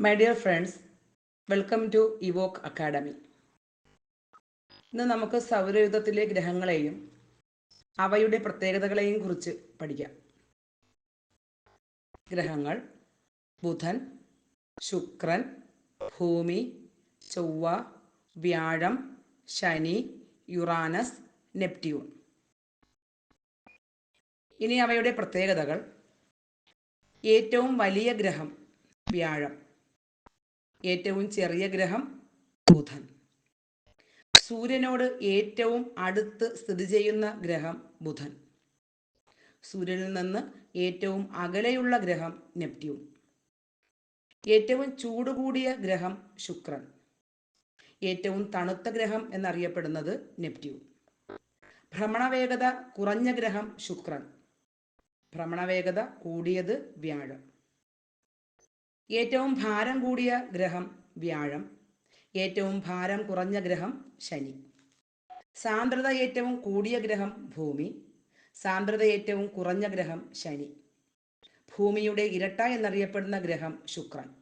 My dear friends welcome to Evoke Academy ഇന്ന് നമുക്ക് സൗരയുധത്തിലെ ഗ്രഹങ്ങളെയും അവയുടെ പ്രത്യേകതകളെയും കുറിച്ച് പഠിക്കാം. ഗ്രഹങ്ങൾ ബുധൻ ശുക്രൻ ഭൂമി ചൊവ്വ വ്യാഴം ശനി യുറാനസ് നെപ്റ്റ്യൂൺ. ഇനി അവയുടെ പ്രത്യേകതകൾ. ഏറ്റവും വലിയ ഗ്രഹം വ്യാഴം. ഏറ്റവും ചെറിയ ഗ്രഹം ബുധൻ. സൂര്യനോട് ഏറ്റവും അടുത്ത് സ്ഥിതി ചെയ്യുന്ന ഗ്രഹം ബുധൻ. സൂര്യനിൽ നിന്ന് ഏറ്റവും അകലെയുള്ള ഗ്രഹം നെപ്റ്റ്യൂൺ. ഏറ്റവും ചൂട് കൂടിയ ഗ്രഹം ശുക്രൻ. ഏറ്റവും തണുത്ത ഗ്രഹം എന്നറിയപ്പെടുന്നത് നെപ്റ്റ്യൂൺ. ഭ്രമണവേഗത കുറഞ്ഞ ഗ്രഹം ശുക്രൻ. ഭ്രമണവേഗത കൂടിയത് വ്യാഴം. ഏറ്റവും ഭാരം കൂടിയ ഗ്രഹം വ്യാഴം. ഏറ്റവും ഭാരം കുറഞ്ഞ ഗ്രഹം ശനി. സാന്ദ്രത ഏറ്റവും കൂടിയ ഗ്രഹം ഭൂമി. സാന്ദ്രത ഏറ്റവും കുറഞ്ഞ ഗ്രഹം ശനി. ഭൂമിയുടെ ഇരട്ട എന്നറിയപ്പെടുന്ന ഗ്രഹം ശുക്രൻ.